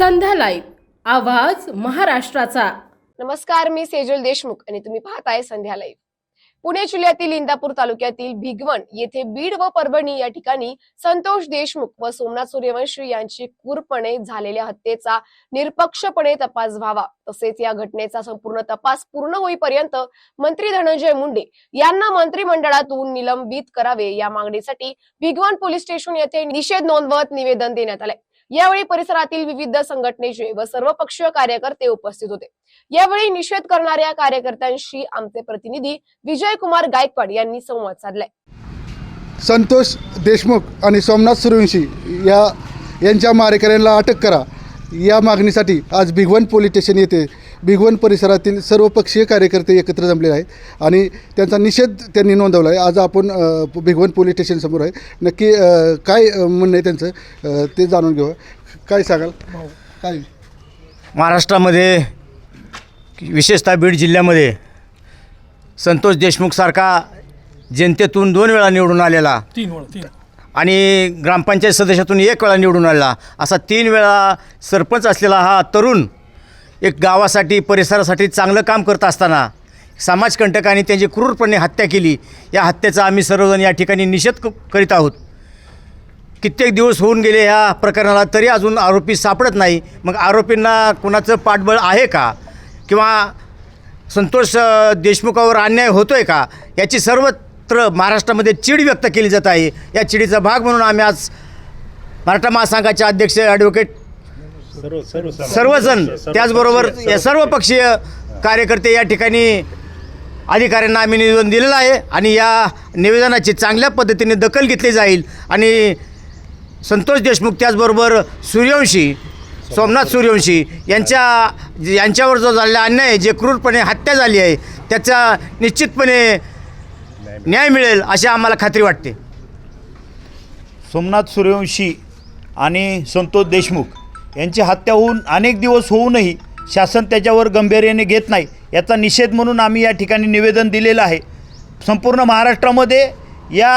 संध्या live आवाज महाराष्ट्राचा. नमस्कार मी सेजल देशमुख आणि तुम्ही पाहताय संध्या लाईव्ह. पुणे जिल्ह्यातील इंदापूर तालुक्यातील भिगवण येथे बीड व परभणी या ठिकाणी संतोष देशमुख व सोमनाथ सूर्यवंशी यांची क्रूरपणे झालेल्या हत्येचा निरपक्षपणे तपास व्हावा. तसेच या घटनेचा संपूर्ण तपास पूर्ण होईपर्यंत मंत्री धनंजय मुंडे यांना मंत्रिमंडळातून निलंबित करावे या मागणीसाठी भिगवण पोलीस स्टेशन येथे निषेध नोंदवत निवेदन देण्यात आले यावेळी परिसरातील विविध संघटनेचे व सर्वपक्षीय कार्यकर्ते उपस्थित होते. यावेळी निषेध करणाऱ्या कार्यकर्त्यांशी आमचे प्रतिनिधी विजय कुमार गायकवाड यांनी संवाद साधलाय. संतोष देशमुख आणि सोमनाथ सूर्यवंशी या यांच्या मारेकऱ्यांना अटक करा. या मागणीसाठी आज भिगवण पोलीस स्टेशन येथे भिगवण परिसरातील सर्वपक्षीय कार्यकर्ते एकत्र जमलेले आहेत आणि त्यांचा निषेध त्यांनी नोंदवला आहे. आज आपण भिगवण पोलीस स्टेशनसमोर आहे. नक्की काय म्हणणं आहे त्यांचं? ते जाणून घेऊ काय सांगाल? काय? महाराष्ट्रामध्ये विशेषतः बीड जिल्ह्यामध्ये संतोष देशमुखसारखा जनतेतून दोन वेळा निवडून आलेला. तीन वेळा तीन. आणि ग्रामपंचायत सदस्यातून एक वेळा निवडून आलेला. असा तीन वेळा सरपंच असलेला हा तरुण एक गावासाठी परिसरासाठी चांगलं काम करत असताना समाजकंटकांनी त्यांची क्रूरपणे हत्या केली. या हत्येचा आम्ही सर्वजण या ठिकाणी निषेध करीत आहोत. कित्येक दिवस होऊन गेले ह्या प्रकरणाला तरी अजून आरोपी सापडत नाही. मग आरोपींना कुणाचं पाठबळ आहे का? किंवा संतोष देशमुखावर अन्याय होतो आहे का? याची सर्वत्र महाराष्ट्रामध्ये चीड व्यक्त केली जात आहे. या चिडीचा भाग म्हणून आम्ही आज मराठा महासंघाचे अध्यक्ष ॲडव्होकेट सर्वजण. त्याचबरोबर या सर्व पक्षीय कार्यकर्ते या ठिकाणी अधिकाऱ्यांना आम्ही निवेदन दिलेलं आहे आणि या निवेदनाची चांगल्या पद्धतीने दखल घेतली जाईल. आणि संतोष देशमुख त्याचबरोबर सूर्यवंशी सोमनाथ सूर्यवंशी यांच्या यांच्यावर जो झालेला अन्याय जे क्रूरपणे हत्या झाली आहे त्याचा निश्चितपणे न्याय मिळेल अशी आम्हाला खात्री वाटते. सोमनाथ सूर्यवंशी आणि संतोष देशमुख यांची हत्या होऊन अनेक दिवस होऊनही शासन त्याच्यावर गंभीर्याने घेत नाही याचा निषेध म्हणून आम्ही या ठिकाणी निवेदन दिलेलं आहे. संपूर्ण महाराष्ट्रामध्ये या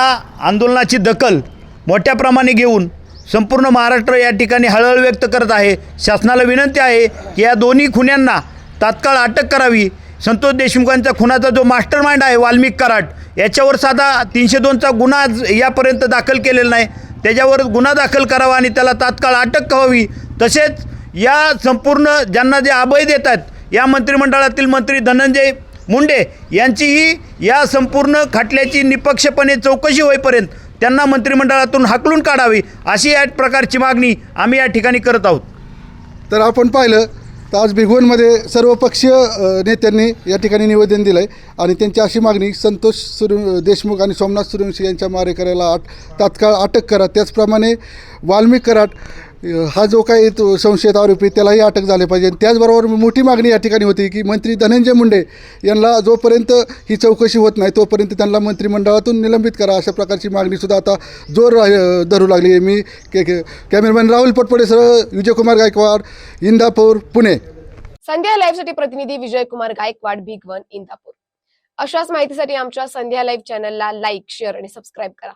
आंदोलनाची दखल मोठ्या प्रमाणे घेऊन संपूर्ण महाराष्ट्र या ठिकाणी हळहळ व्यक्त करत आहे. शासनाला विनंती आहे की या दोन्ही खुन्यांना तात्काळ अटक करावी. संतोष देशमुखांचा खुनाचा जो मास्टर माइंड आहे वाल्मिक कराड याच्यावर साधा तीनशे दोनचा गुन्हा आज यापर्यंत दाखल केलेला नाही. त्याच्यावर गुन्हा दाखल करावा आणि त्याला तात्काळ अटक व्हावी. तसेच या संपूर्ण ज्यांना जे अभय देतात या मंत्रिमंडळातील मंत्री धनंजय मुंडे यांचीही या संपूर्ण खटल्याची निपक्षपणे चौकशी होईपर्यंत त्यांना मंत्रिमंडळातून हाकलून काढावी अशी या प्रकारची मागणी आम्ही या ठिकाणी करत आहोत. तर आपण पाहिलं तर आज भिगवणमध्ये सर्वपक्षीय नेत्यांनी या ठिकाणी निवेदन दिलं आहे आणि त्यांची अशी मागणी संतोष सूर्य देशमुख आणि सोमनाथ सूर्यवंशी यांच्या मारेकऱ्याला आट तात्काळ अटक करा. त्याचप्रमाणे वाल्मिक कराट हा जो काही तो संशयित आरोपी त्यालाही अटक झाले पाहिजे. त्याचबरोबर मोठी मागणी या ठिकाणी होती की मंत्री धनंजय मुंडे यांना जोपर्यंत ही चौकशी होत नाही तोपर्यंत त्यांना मंत्रिमंडळातून निलंबित करा अशा प्रकारची मागणीसुद्धा आता जोर धरू लागली आहे. मी के कॅमेरामॅन राहुल पटपडेसह विजयकुमार गायकवाड इंदापूर पुणे. संध्या लाईव्हसाठी प्रतिनिधी विजयकुमार गायकवाड बिग वन इंदापूर. अशाच माहितीसाठी आमच्या संध्या लाईव्ह चॅनलला लाईक शेअर आणि सबस्क्राईब करा.